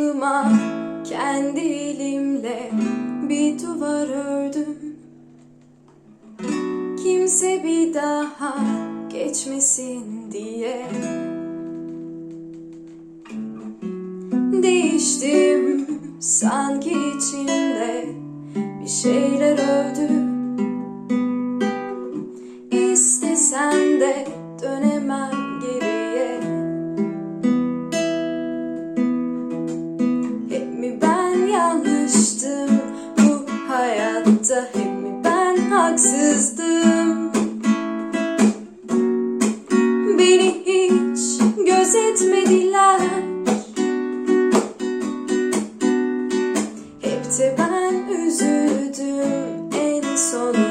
Kapıma kendi elimle bir duvar ördüm. Kimse bir daha geçmesin diye. Değiştim sanki içimde bir şeyler öldü İstesem de dönemem haksızdım. Beni hiç gözetmediler. Hep de ben üzüldüm En sonunda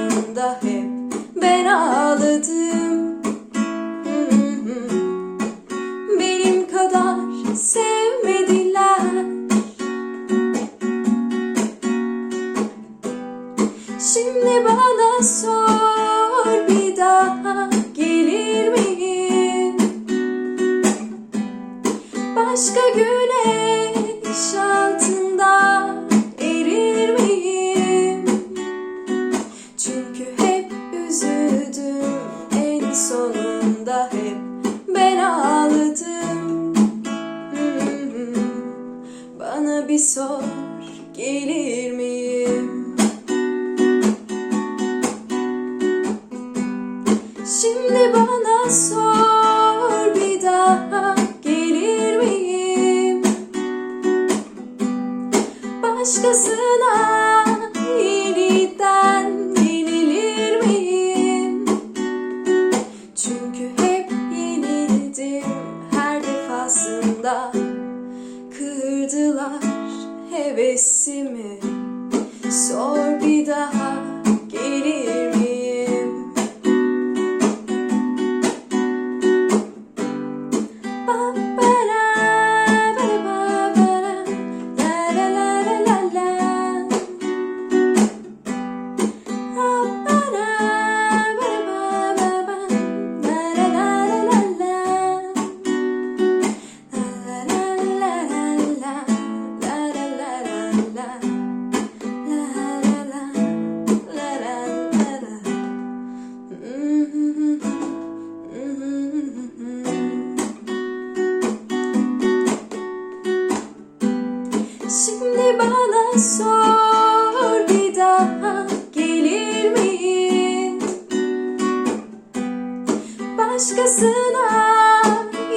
Başka güneş altında erir miyim? Çünkü hep üzüldüm en sonunda hep ben ağladım Bana bir sor gelir miyim? Şimdi bana sor Başkasına yeniden yenilir miyim? Çünkü hep yenildim her defasında Kırdılar hevesimi Sor sor bir daha gelir miyim? Başkasına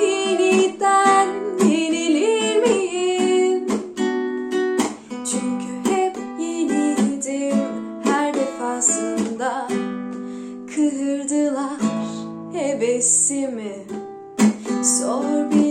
yeniden yenilir miyim? Çünkü hep yenildim her defasında Kırdılar hevesimi Sor bir